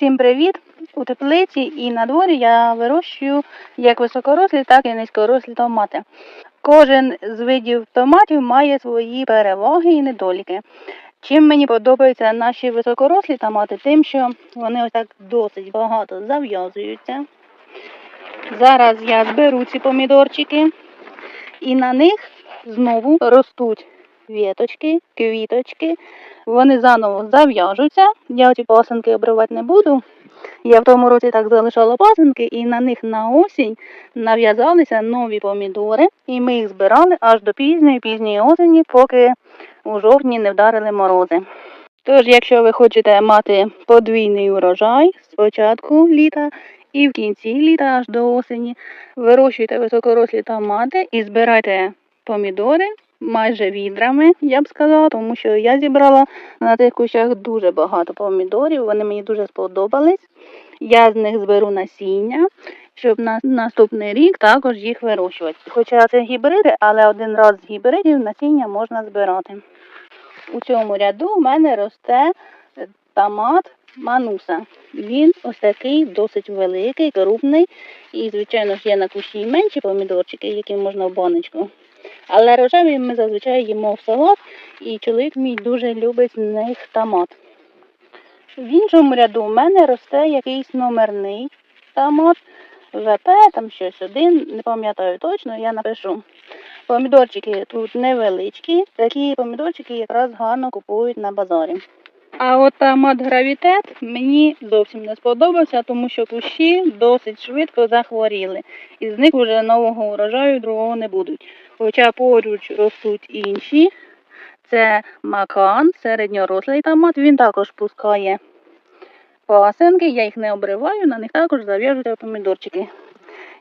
Усім привіт! У теплиці і на дворі я вирощую як високорослі, так і низькорослі томати. Кожен з видів томатів має свої переваги і недоліки. Чим мені подобаються наші високорослі томати, тим, що вони ось так досить багато зав'язуються. Зараз я зберу ці помідорчики і на них знову ростуть віточки, квіточки. Вони заново зав'яжуться. Я ці пасинки обривати не буду. Я в тому році так залишала пасинки, і на них на осінь нав'язалися нові помідори, і ми їх збирали аж до пізньої пізньої осені, поки у жовтні не вдарили морози. Тож, якщо ви хочете мати подвійний урожай спочатку літа і в кінці літа аж до осені, вирощуйте високорослі томати і збирайте помідори майже відрами, я б сказала, тому що я зібрала на цих кущах дуже багато помідорів, вони мені дуже сподобались. Я з них зберу насіння, щоб на наступний рік також їх вирощувати. Хоча це гібриди, але один раз з гібридів насіння можна збирати. У цьому ряду в мене росте томат мануса. Він ось такий досить великий, крупний. І, звичайно ж, є на кущі менші помідорчики, які можна в баночку. Але рожеві ми зазвичай їмо в салат, і чоловік мій дуже любить з них томат. В іншому ряду в мене росте якийсь номерний томат, ВП, там щось один, не пам'ятаю точно, я напишу. Помідорчики тут невеличкі, такі помідорчики якраз гарно купують на базарі. А от томат гравітет мені зовсім не сподобався, тому що кущі досить швидко захворіли. І з них вже нового урожаю другого не будуть. Хоча поруч ростуть інші. Це макан, середньорослий томат, він також пускає пасенки, я їх не обриваю, на них також зав'яжуться помідорчики.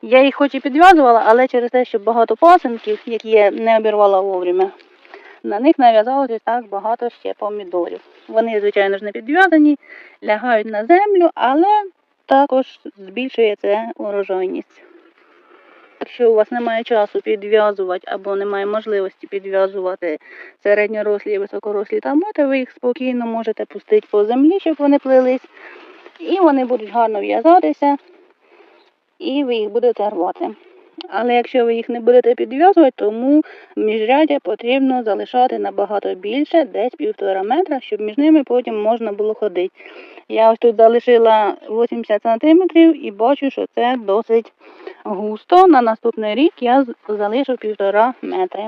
Я їх хоч і підв'язувала, але через те, що багато пасенків, які я не обірвала вовремя, на них нав'язалося так багато ще помідорів. Вони, звичайно ж, не підв'язані, лягають на землю, але також збільшує це урожайність. Якщо у вас немає часу підв'язувати або немає можливості підв'язувати середньорослі і високорослі томати, ви їх спокійно можете пустити по землі, щоб вони плились, і вони будуть гарно в'язатися, і ви їх будете рвати. Але якщо ви їх не будете підв'язувати, тому міжрядя потрібно залишати набагато більше, десь півтора метра, щоб між ними потім можна було ходити. Я ось тут залишила 80 см і бачу, що це досить густо. На наступний рік я залишу півтора метри.